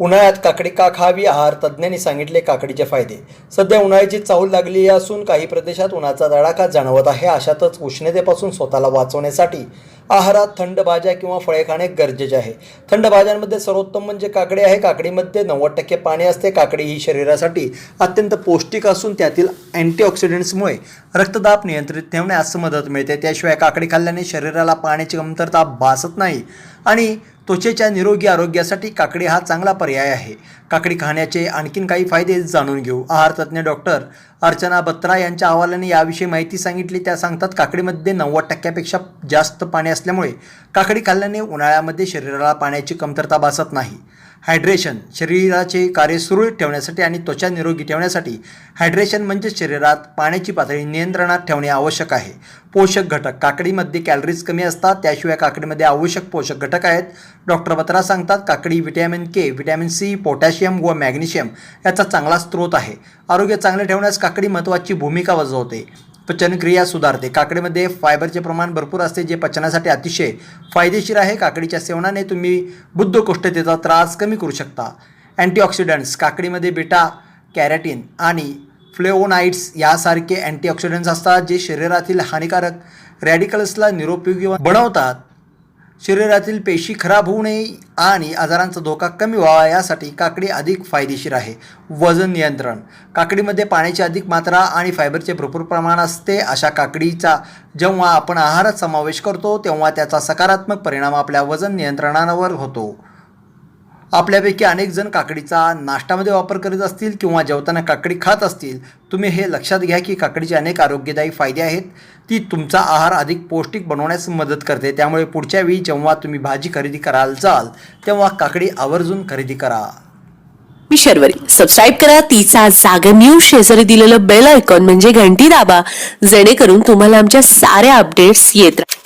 उन्हाळ्यात काकडी का खावी? आहार तज्ज्ञांनी सांगितले काकडीचे फायदे. सध्या उन्हाळ्याची चाहूल लागली असून काही प्रदेशात उन्हाचा तडाखा जाणवत आहे. अशातच उष्णतेपासून स्वतःला वाचवण्यासाठी आहारात थंड भाज्या किंवा फळे खाणे गरजेचे आहे. थंड भाज्यांमध्ये सर्वोत्तम म्हणजे काकडी आहे. काकडीमध्ये नव्वद टक्के पाणी असते. काकडी ही शरीरासाठी अत्यंत पौष्टिक असून त्यातील अँटीऑक्सिडंट्समुळे रक्तदाब नियंत्रित ठेवण्यास मदत मिळते. त्याशिवाय काकडी खाल्ल्याने शरीराला पाण्याची कमतरता भासत नाही आणि त्वचेच्या निरोगी आरोग्यासाठी काकडी हा चांगला पर्याय आहे. काकडी खाण्याचे आणखीन काही फायदे जाणून घेऊ. आहार तज्ज्ञ डॉक्टर अर्चना बत्रा यांच्या अहवालाने याविषयी माहिती सांगितली. त्या सांगतात काकडीमध्ये नव्वद टक्क्यापेक्षा जास्त पाणी असल्यामुळे काकडी खाल्ल्याने उन्हाळ्यामध्ये शरीराला पाण्याची कमतरता भासत नाही. हायड्रेशन शरीराचे कार्य सुरळीत ठेवण्यासाठी आणि त्वचा निरोगी ठेवण्यासाठी. हायड्रेशन म्हणजे शरीरात पाण्याची पातळी नियंत्रणात ठेवणे आवश्यक आहे. पोषक घटक. काकडीमध्ये कॅलरीज कमी असतात त्याशिवाय काकडीमध्ये आवश्यक पोषक घटक आहेत. डॉक्टर बत्रा सांगतात काकडी vitamin K vitamin C potassium व मॅग्नेशियम याचा चांगला स्रोत आहे. आरोग्य चांगले ठेवण्यास काकडी महत्त्वाची भूमिका बजावते. पचनक्रिया सुधारते. काकडीमध्ये फायबरचे प्रमाण भरपूर असते जे पचनासाठी अतिशय फायदेशीर आहे. काकडीच्या सेवनाने तुम्ही बुद्धकोष्ठतेचा त्रास कमी करू शकता. अँटीऑक्सिडंट्स काकडीमध्ये बेटा कॅरेटीन आणि फ्लेओनाइट्स यासारखे अँटीऑक्सिडंट्स असतात जे शरीरातील हानिकारक रॅडिकल्सला निरुपयोगी बनवतात. शरीरातील पेशी खराब होऊ नये आणि आजारांचा धोका कमी व्हावा यासाठी काकडी अधिक फायदेशीर आहे. वजन नियंत्रण. काकडीमध्ये पाण्याची अधिक मात्रा आणि फायबरचे भरपूर प्रमाण असते. अशा काकडीचा जेव्हा आपण आहारात समावेश करतो तेव्हा त्याचा सकारात्मक परिणाम आपल्या वजन नियंत्रणावर होतो. आपल्यापैकी अनेक जण काकडीचा नाश्त्यामध्ये वापर करीत असतील किंवा जेवताना काकडी खात असतील तुम्ही हे लक्षात घ्या की काकडीचे अनेक आरोग्यदायी फायदे आहेत. ती तुमचा आहार अधिक पौष्टिक बनवण्यास मदत करते. त्यामुळे पुढच्या वेळी जेव्हा तुम्ही भाजी खरेदी कराल जाल तेव्हा काकडी आवर्जून खरेदी करा. मी शर्वरी. सबस्क्राईब करा. तिचा जागर न्यूज शेजारी दिलेलं बेल आयकॉन म्हणजे घंटी दाबा. जेणेकरून तुम्हाला आमच्या साऱ्या अपडेट्स येत राहतील